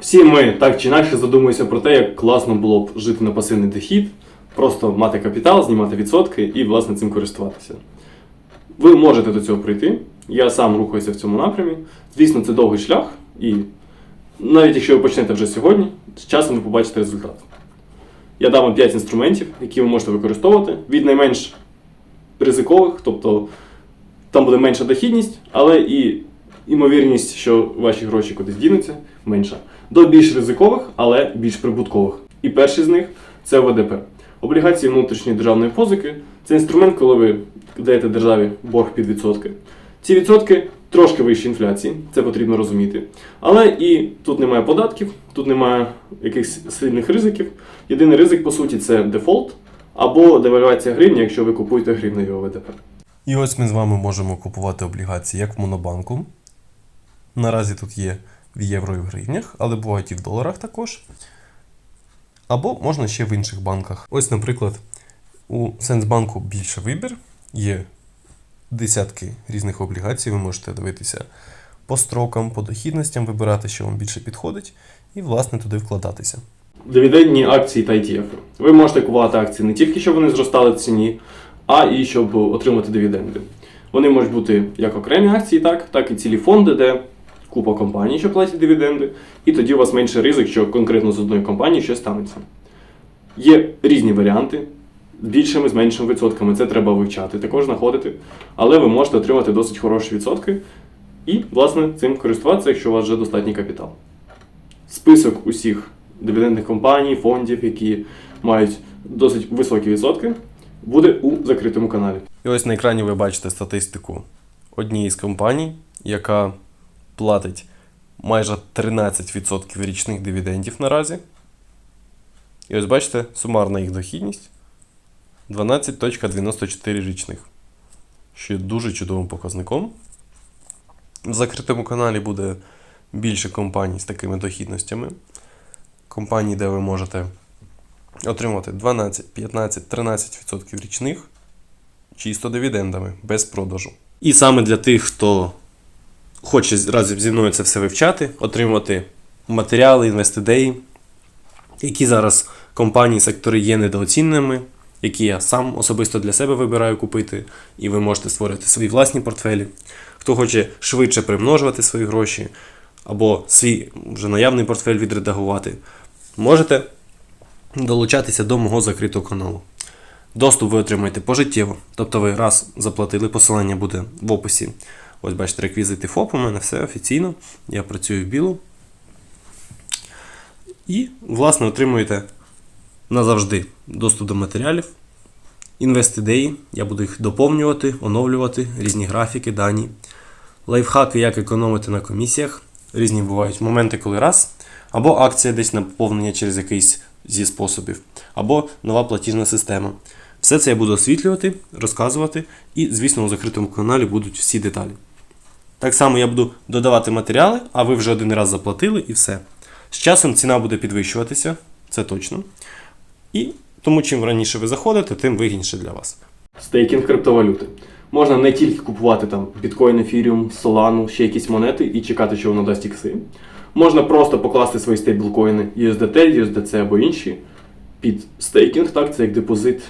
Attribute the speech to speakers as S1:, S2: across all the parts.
S1: Всі ми так чи інакше задумуємося про те, як класно було б жити на пасивний дохід, просто мати капітал, знімати відсотки і, власне, цим користуватися. Ви можете до цього прийти. Я сам рухаюся в цьому напрямі. Звісно, це довгий шлях, і навіть якщо ви почнете вже сьогодні, з часом ви побачите результат. Я дам вам 5 інструментів, які ви можете використовувати від найменш ризикових, тобто там буде менша дохідність, але і імовірність, що ваші гроші кудись дінуться, менша. До більш ризикових, але більш прибуткових. І перший з них це ОВДП. Облігації внутрішньої державної позики це інструмент, коли ви даєте державі борг під відсотки. Ці відсотки трошки вищі інфляції, це потрібно розуміти. Але і тут немає податків, тут немає якихось сильних ризиків. Єдиний ризик, по суті, це дефолт або девальвація гривні, якщо ви купуєте гривнею ОВДП.
S2: І ось ми з вами можемо купувати облігації як в Монобанку. Наразі тут є в євро і в гривнях, але бувають і в доларах також. Або можна ще в інших банках. Ось, наприклад, у Сенсбанку більше вибір. Є десятки різних облігацій. Ви можете дивитися по строкам, по дохідностям, вибирати, що вам більше підходить, і, власне, туди вкладатися.
S1: Дивідендні акції та ETF. Ви можете купувати акції не тільки щоб вони зростали в ціні, а і щоб отримати дивіденди. Вони можуть бути як окремі акції, так, так і цілі фонди, де купа компаній, що платять дивіденди, і тоді у вас менше ризик, що конкретно з одної компанії щось станеться. Є різні варіанти з більшими, з меншими відсотками. Це треба вивчати, також знаходити. Але ви можете отримати досить хороші відсотки і, власне, цим користуватися, якщо у вас вже достатній капітал. Список усіх дивідендних компаній, фондів, які мають досить високі відсотки, буде у закритому каналі.
S2: І ось на екрані ви бачите статистику однієї з компаній, яка платить майже 13% річних дивідендів наразі. І ось бачите, сумарна їх дохідність 12.94 річних, є дуже чудовим показником. В закритому каналі буде більше компаній з такими дохідностями. Компанії, де ви можете отримати 12, 15, 13% річних чисто дивідендами, без продажу. І саме для тих, хто хоче разом зі мною це все вивчати, отримати матеріали, інвестидеї, які зараз компанії, сектори є недооціненими, які я сам особисто для себе вибираю купити, і ви можете створити свої власні портфелі. Хто хоче швидше примножувати свої гроші, або свій вже наявний портфель відредагувати, можете долучатися до мого закритого каналу. Доступ ви отримаєте пожиттєво. Тобто ви раз заплатили, посилання буде в описі. Ось бачите, реквізити ФОП, у мене все офіційно. Я працюю в білу. І, власне, отримуєте назавжди доступ до матеріалів, інвест-ідеї. Я буду їх доповнювати, оновлювати, різні графіки, дані, лайфхаки, як економити на комісіях. Різні бувають моменти, коли раз, або акція десь на поповнення через якийсь зі способів, або нова платіжна система. Все це я буду освітлювати, розказувати, і, звісно, у закритому каналі будуть всі деталі. Так само я буду додавати матеріали, а ви вже один раз заплатили і все. З часом ціна буде підвищуватися, це точно. І тому, чим раніше ви заходите, тим вигідніше для вас.
S1: Стейкінг криптовалюти. Можна не тільки купувати там біткоін, ефіріум, солану, ще якісь монети і чекати, що воно дасть ікси. Можна просто покласти свої стейблкоїни USDT, USDC або інші під стейкінг, так, це як депозит.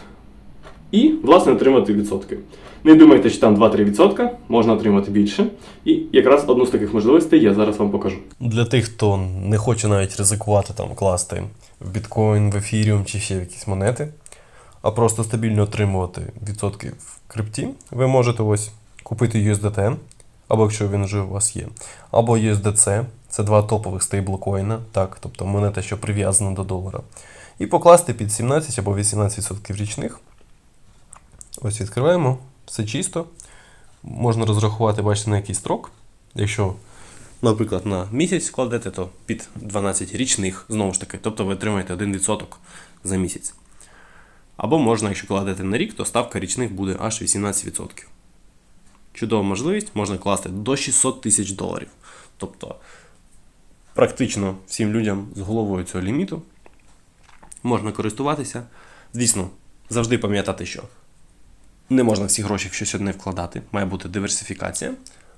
S1: І, власне, отримати відсотки. Не думайте, що там 2-3%, можна отримати більше. І якраз одну з таких можливостей я зараз вам покажу.
S2: Для тих, хто не хоче навіть ризикувати там класти в біткоін, в ефіріум чи ще в якісь монети, а просто стабільно отримувати відсотки в крипті, ви можете ось купити USDT, або якщо він вже у вас є, або USDC, це два топових стейблкоїна, так, тобто монета, що прив'язана до долара, і покласти під 17 або 18% річних. Ось відкриваємо, все чисто. Можна розрахувати, бачите, на який строк. Якщо, наприклад, на місяць кладете, то під 12 річних, знову ж таки, тобто ви отримаєте 1% за місяць. Або можна, якщо кладете на рік, то ставка річних буде аж 18%. Чудова можливість, можна класти до 600 тисяч доларів. Тобто, практично всім людям з головою цього ліміту можна користуватися. Звісно, завжди пам'ятати, що не можна всі гроші в щось одне вкладати, має бути диверсифікація.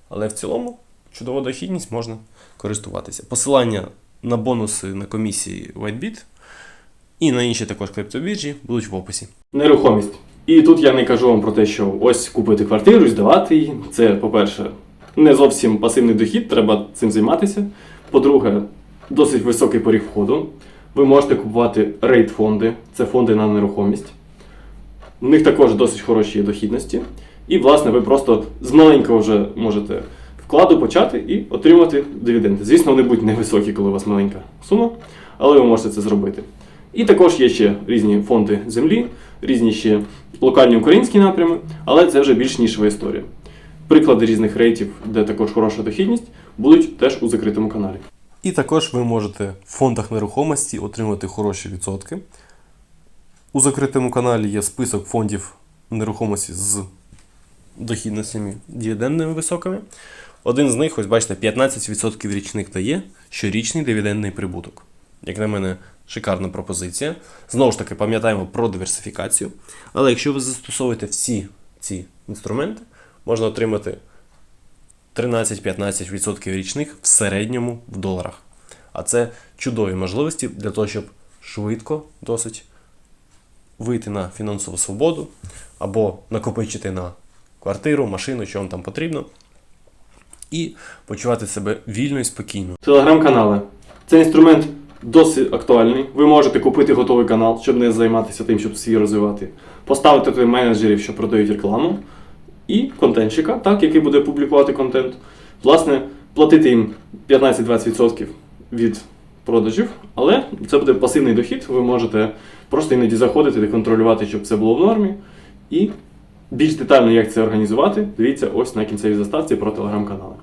S2: Але в цілому чудова дохідність можна користуватися. Посилання на бонуси на комісії WhiteBit і на інші також криптобіржі будуть в описі.
S1: Нерухомість. І тут я не кажу вам про те, що ось купити квартиру здавати її. Це, по-перше, не зовсім пасивний дохід, треба цим займатися. По-друге, досить високий поріг входу. Ви можете купувати рейд-фонди, це фонди на нерухомість. У них також досить хороші є дохідності. І, власне, ви просто з маленького вже можете вкладу почати і отримувати дивіденди. Звісно, вони будуть невисокі, коли у вас маленька сума, але ви можете це зробити. І також є ще різні фонди землі, різні ще локальні українські напрями, але це вже більш нішева історія. Приклади різних рейтів, де також хороша дохідність, будуть теж у закритому каналі.
S2: І також ви можете в фондах нерухомості отримати хороші відсотки. У закритому каналі є список фондів нерухомості з дохідностями дивідендними високими. Один з них, ось бачите, 15% річних дає щорічний дивідендний прибуток. Як на мене, шикарна пропозиція. Знову ж таки, пам'ятаємо про диверсифікацію. Але якщо ви застосовуєте всі ці інструменти, можна отримати 13-15% річних в середньому в доларах. А це чудові можливості для того, щоб швидко досить вийти на фінансову свободу або накопичити на квартиру, машину, що вам там потрібно, і почувати себе вільно і спокійно.
S1: Телеграм-канали. Цей інструмент досить актуальний. Ви можете купити готовий канал, щоб не займатися тим, щоб свій розвивати. Поставити туди менеджерів, що продають рекламу, і контентщика, так, який буде публікувати контент. Власне, платити їм 15-20% від продажів, але це буде пасивний дохід. Ви можете просто іноді заходити і контролювати, щоб це було в нормі. І більш детально, як це організувати, дивіться ось на кінцевій заставці про телеграм-канали.